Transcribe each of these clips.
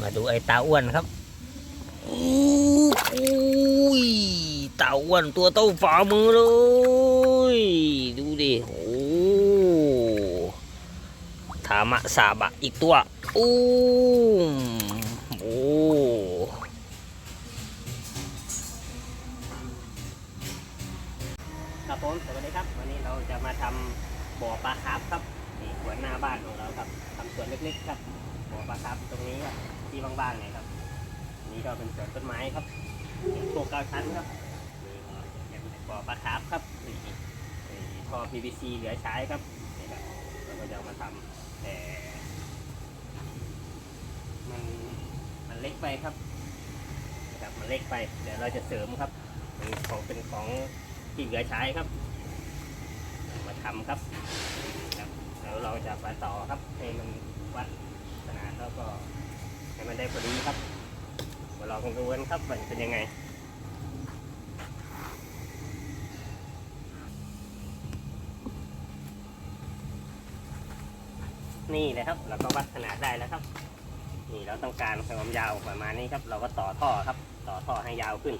มาดูไอ้ตาอ้วนครับอู้ยตาอ้วนตัวเต้าฝ่ามือเลย ดูดิโอ้ธามะสาบะอีกตัวอู้มโอ้ครับผมสวัสดีครับ วันนี้เราจะมาทำบ่อปลาคาร์ฟครับนี่สวนหน้าบ้านของเราครับทำสวนเล็กๆครับบ่อปลาคาร์ฟตรงนี้ครับ ที่ว่างๆเนี่ยครับ นี่ก็เป็นสวนต้นไม้ครับปลูกเก้าชั้นครับนี่ก็ยังเป็นบ่อปลาคาร์ฟครับนี่ท่อ PVC เหลือใช้ครับนี่ครับเราก็จะมาทำแต่มันมันเล็กไปครับนะครับมันเล็กไป เดี๋ยวเราจะเสริมครับเป็นของเป็นของที่เหลือใช้ครับ มาทำครับครับแล้วเราจะไปต่อครับให้มันวัดขนาดแล้วก็ ให้มันได้พอดีครับมาลองดูกันครับว่าจะเป็นยังไงนี่เลยครับเราก็วัดขนาดได้แล้วครับ นี่เราต้องการความยาวประมาณนี้ครับ เราก็ต่อท่อครับ ต่อท่อให้ยาวขึ้น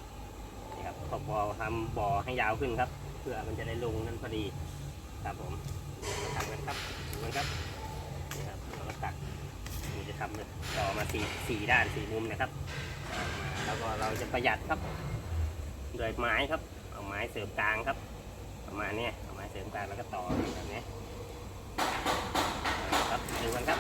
นี่ครับพอพอทำบ่อให้ยาวขึ้นครับ เพื่อมันจะได้ลงนั่นพอดีครับผมทำกันครับดูกันครับนี่ครับเราก็ตัด นี่จะทำต่อมาสี่สี่ด้านสี่มุมนะครับ แล้วก็เราจะประหยัดครับโดยไม้ครับ เอาไม้เสริมกลางครับ ประมาณเนี้ยเอาไม้เสริมกลางแล้วก็ต่อแบบนี้ครับดูกันครับ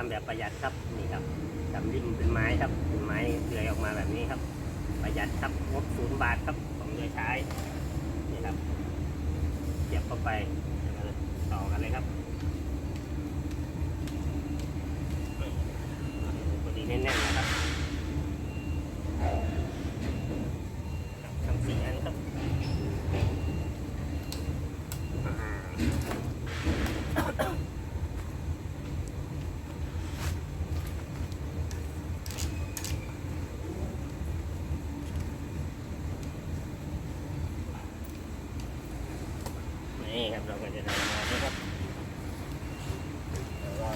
เราจะทำแบบประหยัดครับนี่ครับทำริมเป็นไม้ครับเป็นไม้เลื่อยออกมาแบบนี้ครับ ประหยัดครับงบศูนย์บาทครับผมเลยใช้นี่ครับเสียบเข้าไปต่อกันเลยครับพอดีแน่นๆนะครับทั้งสี่อันครับอ่า นี่ครับเราก็จะทำมาด้วยครับแล้วก็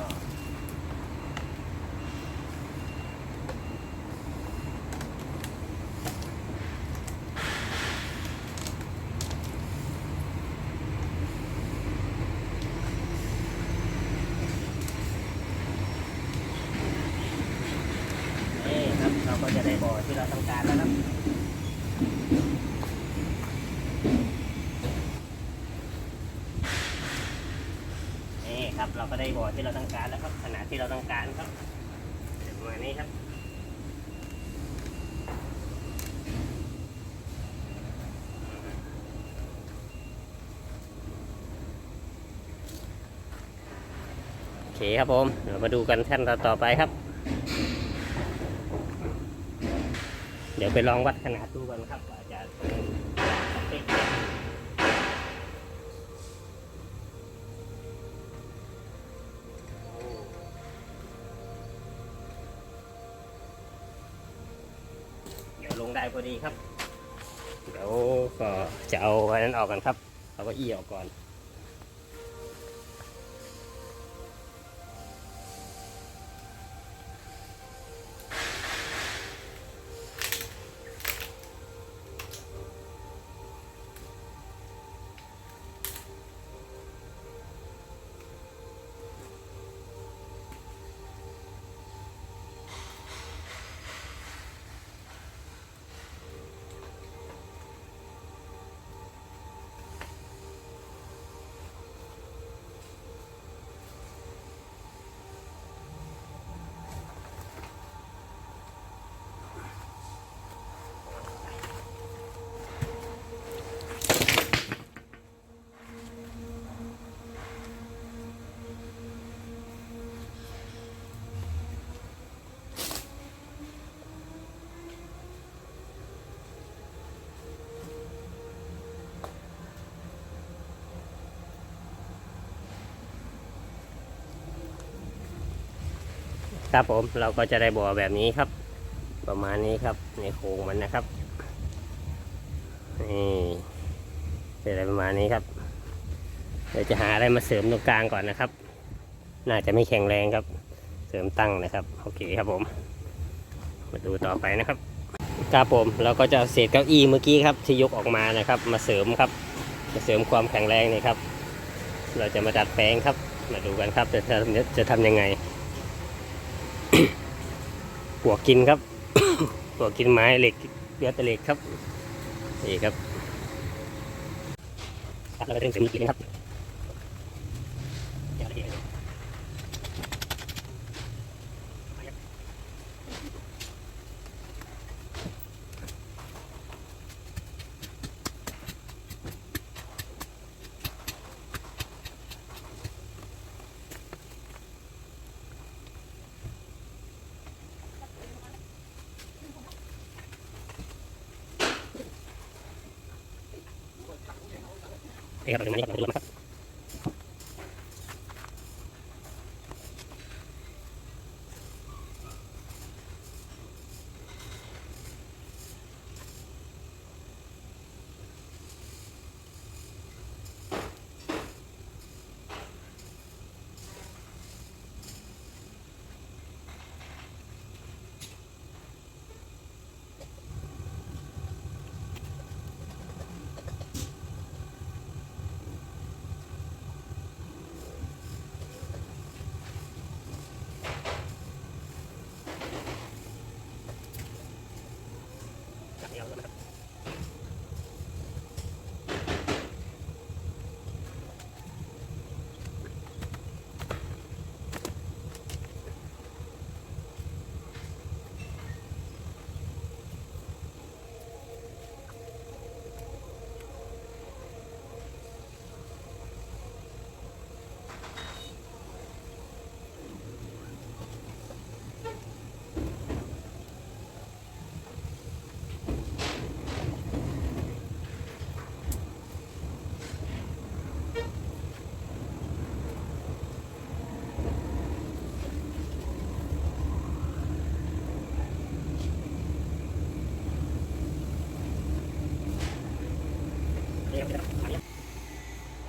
นี่ครับเราก็จะได้บ่อที่เราต้องการแล้วครับ นี่ครับเรา ก็ได้บ่อที่เราต้องการแล้วครับขนาดที่เราต้องการครับเดี๋ยวประมาณนี้ครับโอเคครับผมเดี๋ยวมาดูกันขั้นตอนต่อไปครับ เดี๋ยวไปลองวัดขนาดดูกันครับว่าจะเพอดีครับเดี๋ยวก็จะเอาอันนั้นออกกันครับเอาก็อี้ออกก่อนน ครับผมเราก็จะได้บ่อแบบนี้ครับ ประมาณนี้ครับในโครงมันนะครับนี่เป็นอะไรประมาณนี้ครับเดี๋ยวจะหาอะไรมาเสริมตรงกลางก่อนนะครับ น่าจะไม่แข็งแรงครับ เสริมตั้งนะครับโอเคครับผม มาดูต่อไปนะครับครับผมเราก็จะเอาเศษเก้าอี้เมื่อกี้ครับที่ยกออกมานะครับ มาเสริมครับมาเสริมความแข็งแรงนี่ครับ เราจะมาดัดแปลงครับ มาดูกันครับจะจะจะทำยังไง ปวกกินครับปวกกินไม้เหล็กเลือดแต่เหล็กครับ นี่ครับเราไปเริ่มเสริมอีกทีนครับ Harga 对对 yeah.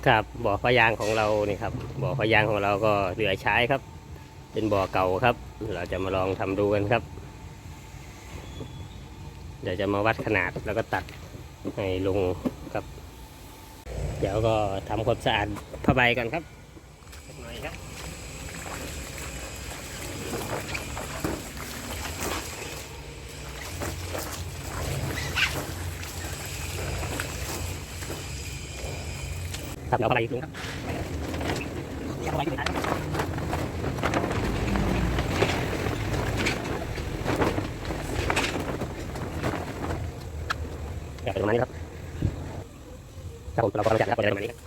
ครับบ่อพยางของเรานี่ครับบ่อพยางของเราก็เหลือใช้ครับ เป็นบ่อเก่าครับ เราจะมาลองทำดูกันครับ เดี๋ยวจะมาวัดขนาดแล้วก็ตัดให้ลงครับ เดี๋ยวก็ทำความสะอาดผ้าใบก่อนครับสักหน่อยครับ ครับเดี๋ยวเอาผ้าใบลงครับเดี๋ยวเอาผ้าใบขึ้นไปนะครับเดี๋ยวประมาณนี้ครับครับผมเราก็เราจัดครับประมาณนี้ครับ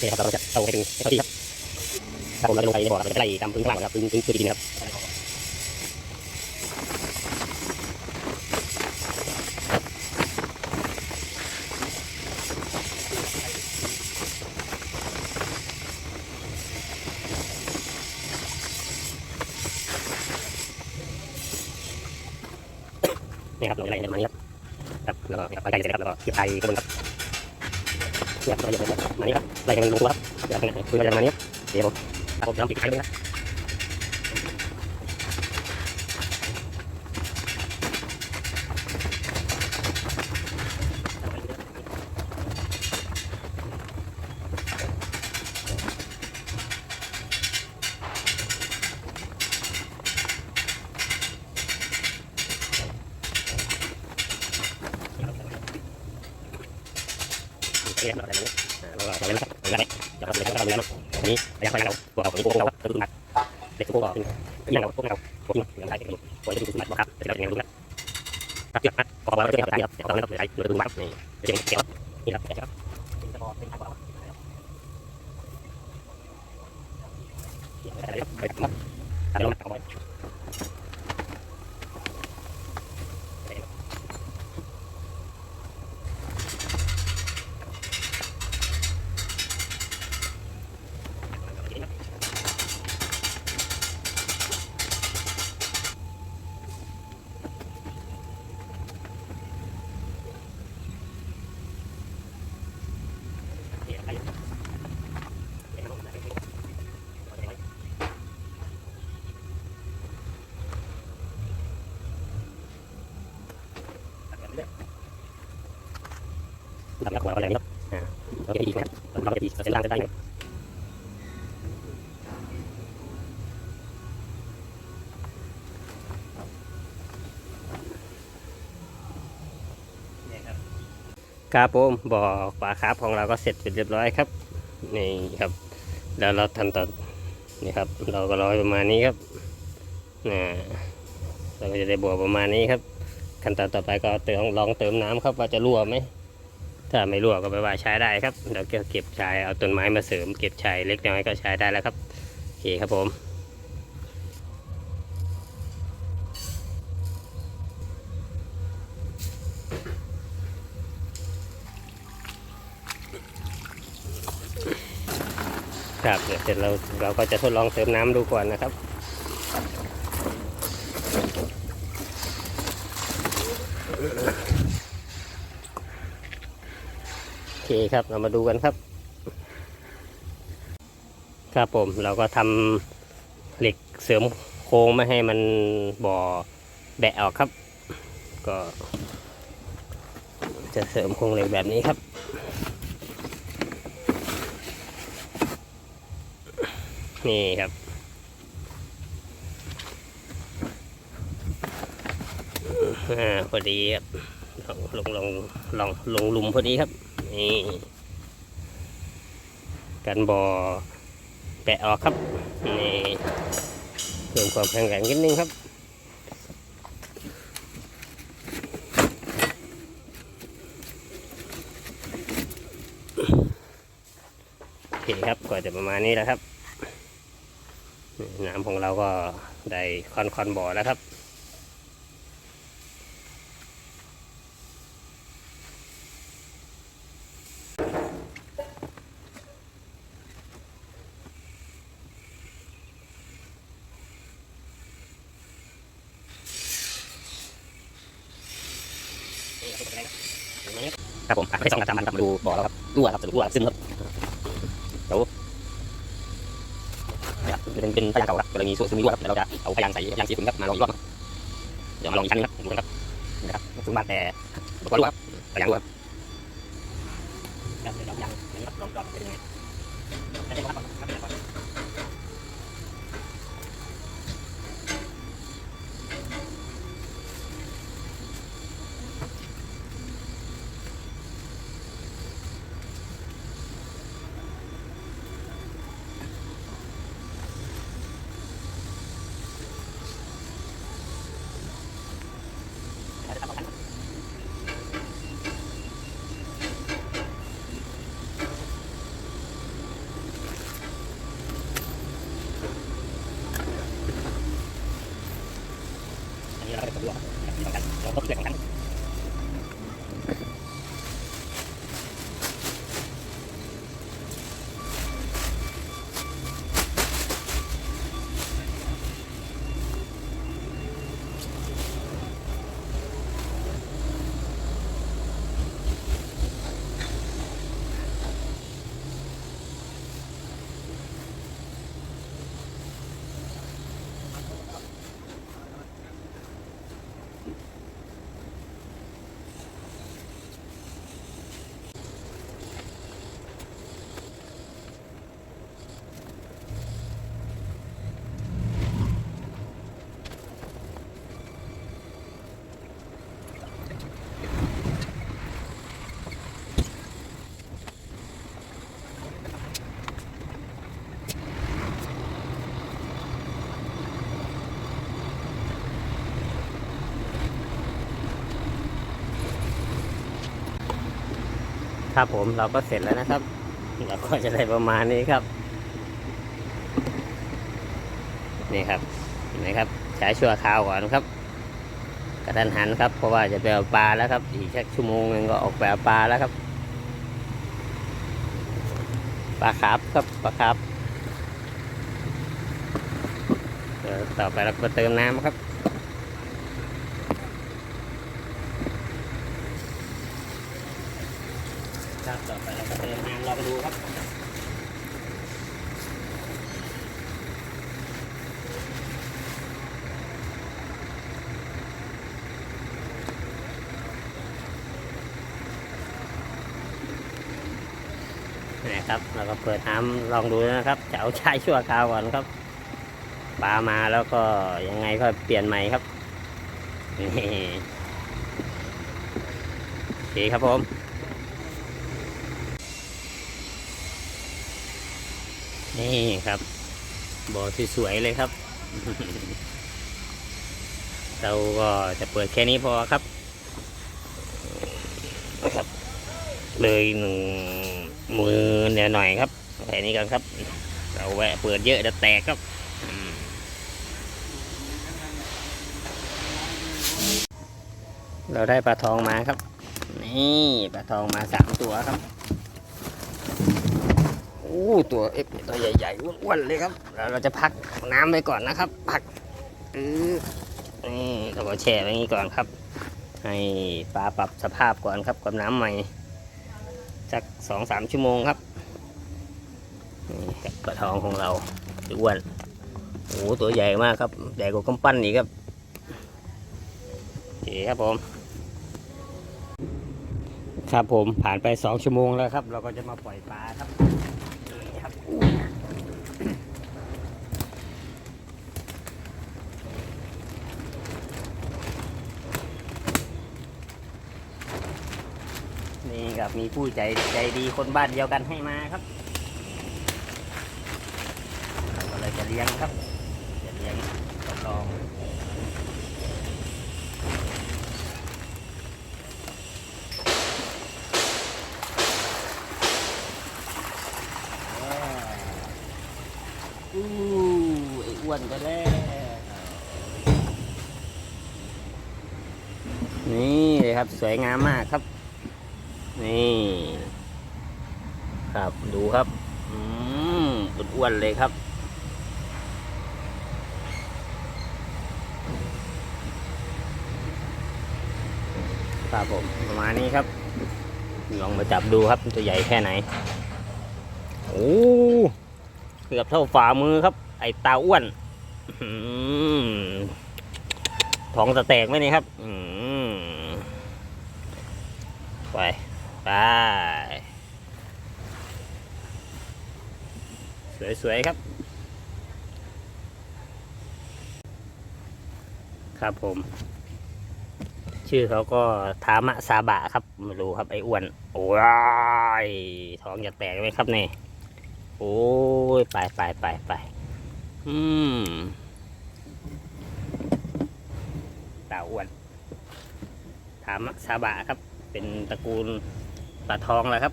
นี่ครับเราจะเอาให้เป็นให้เขาที่ครับครับผมเราจะลงไปในบ่อเราจะไล่ตามพื้นข้างล่างครับพื้นพื้นพื้นดินครับ นี่ครับลงอะไล่ประมาณนี้ครับครับแล้วก็ไปไกลเสร็จแล้วเราก็เก็บไข่ข้างบนครับเนี่ยเราจะประมาณนี้ครับไล่ให้มันลงตัวครับเดี๋ยวคือเราจะประมาณนี้ครับเดี๋ยวผมผมจะทำปิดไข่ด้วยครับ เรียบร้อยแล้วเราก็จะเล่นครับเล่นจะทำอะไรก็ทำแล้วอันนี้ระยะเวลาเราตัวเราของพวกเราก็คือหนักเด็กพวกเราเป็นอย่างเราพวกเราพวกเราอย่างไรเป็นตัวที่ถูกหนักครับจะเราอย่างรู้แล้วครับเกี่ยวกับพอเราเจอกับครับตอนนั้นเราใช้เราดูวัดนี่จะเป็นเกี่ยวนี่ครับจะครับจะพอเป็นทางเราไปครับแต่เราเอาไว้ ค ทำกับหัวอะไรนี่ครับเราเก็บอีกนะครับเราเก็บอีกเส้นล่างเส้นล่างนะครับนี่ครับครับผมบ่อปลาคาร์ฟของเราก็เสร็จเป็นเรียบร้อยครับนี่ครับ แล้วเราทำต่อนี่ครับ เราก็ร้อยประมาณนี้ครับนะเราก็จะได้บัวประมาณนี้ครับขั้นตอนต่อไปก็เติมลองเติมน้ำครับว่าจะรั่วไหม ถ้าไม่รั่วก็ไปว่าใช้ได้ครับเดี๋ยวเก็บชายเอาต้นไม้มาเสริมเก็บชายเล็กน้อยก็ใช้ได้แล้วครับโอเคครับผมครับเดี๋ยวเสร็จเราเราก็จะทดลองเติมน้ำดูก่อนนะครับ โอเคครับ เรามาดูกันครับ ครับผมเราก็ทำเหล็กเสริมโค้งไม่ให้มันบ่อแบะออกครับ ก็ จะเสริมโครงเหล็กแบบนี้ครับนี่ครับ อ่า พอดีครับ ลงลงลงลงลงลุมพอดีครับ นี่ กันบ่อแปะออกครับนี่เพิ่มความแข็งแรงนิดนึงครับโอเคครับก็จะประมาณนี้แล้วครับน้ำของเราก็ได้คอนคอนบ่อแล้วครับ ครับผมไปส่องกันตามมันครับมาดูบ่อแล้วครับรั่วครับสรุปรั่วซึมครับเดี๋ยวเนี่ยเป็นเป็นพยางเก่าครับกรณีส่วนซึมรั่วครับเดี๋ยวเราจะเอาพยางใส่ยางสีขุนครับมาลองอีกรอบครับเดี๋ยวมาลองอีกครั้งนึงครับดูนะครับนะครับซึมบานแต่บอกว่ารั่วครับพยางรั่วครับเดี๋ยวเรายางนี้ครับลองรอบเป็นยังไง เราก็จะรั่วแบบนี้เหมือนกันเราต้องเลือกเหมือนกัน ครับผมเราก็เสร็จแล้วนะครับ เราก็จะได้ประมาณนี้ครับ นี่ครับเห็นไหมครับใช้ชั่วคราวก่อนครับกระทันหันครับ เพราะว่าจะไปเอาปลาแล้วครับ อีกสักชั่วโมงหนึงก็ออกไปเอาปลาแล้วครับปลาครับครับปลาครับต่อไปเราก็เติมน้ำครับต่อไปเราก็เติมน้ำลอง ดูครับนะครับเราก็เปิดน้ำลองดูนะครับจะเอาใช้ชั่วคราวก่อนครับปลามาแล้วก็ยังไงก็เปลี่ยนใหม่ครับนี่โอเคครับผม นี่ครับบ่อสวยเลยครับ เราก็จะเปิดแค่นี้พอครับครับ เลยหนึ่งมือเดี๋ยหน่อยครับแค่นี้กันครับ เราแวะเปิดเยอะจะแตกครับเราได้ปลาทองมาครับ นี่ปลาทองมาสามตัวครับ อ้ตัวเอฟตัวใหญ่ๆอ้วนๆเลยครับเราจะพักน้ำไว้ก่อนนะครับ พักอือนี่เราก็แช่ไว้นี้ก่อนครับ ให้ปลาปรับสภาพก่อนครับกับน้ำใหม่สักสองสามชั่วโมงครับนี่ครับปลาทองของเราอ้วนโอ้ตัวใหญ่มากครับใหญ่กว่ากำปั้นอีกครับโอเคครับผม ครับผมผ่านไปสองชั่วโมงแล้วครับ เราก็จะมาปล่อยปลาครับ นี่ครับ นี่ครับมีผู้ใจใจดีคนบ้านเดียวกันให้มาครับเราก็เลยจะเลี้ยงครับจะเลี้ยงทดลองอู้ไอ้อ้วนไปแล้วนี่เลยครับสวยงามมากครับ นี่ ครับดูครับอืมอ้วนๆเลยครับ ครับผมประมาณนี้ครับ ลองมาจับดูครับตัวใหญ่แค่ไหนโอ้เกือบเท่าฝ่ามือครับ ไอตาอ้วนท้องจะแตกไหมนี่ครับไป ไป สวย ๆ ครับ ครับผม ชื่อเขาก็ทามะซาบะครับ ไม่รู้ครับไอ้อ้วน โอ้ย ท้องจะแตกไหมครับเนี่ยโอ้ย ไปไปไปไปอืมตาอ้วนทามะซาบะครับ เป็นตระกูล ปลาทองแหละครับ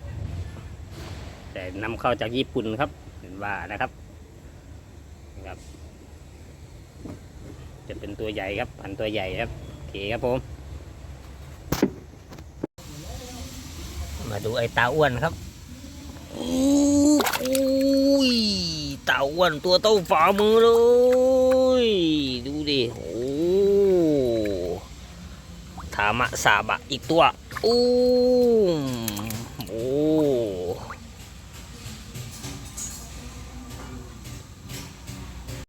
แต่นำเข้าจากญี่ปุ่นครับเห็นว่านะครับครับ จะเป็นตัวใหญ่ครับพันตัวใหญ่ครับโอเคครับผม มาดูไอ้ตาอ้วนครับอุ้ยตาอ้วนตัวเต้าฝ่ามือเลยดูดิโอ้ทามะซาบะอีกตัวอู้ม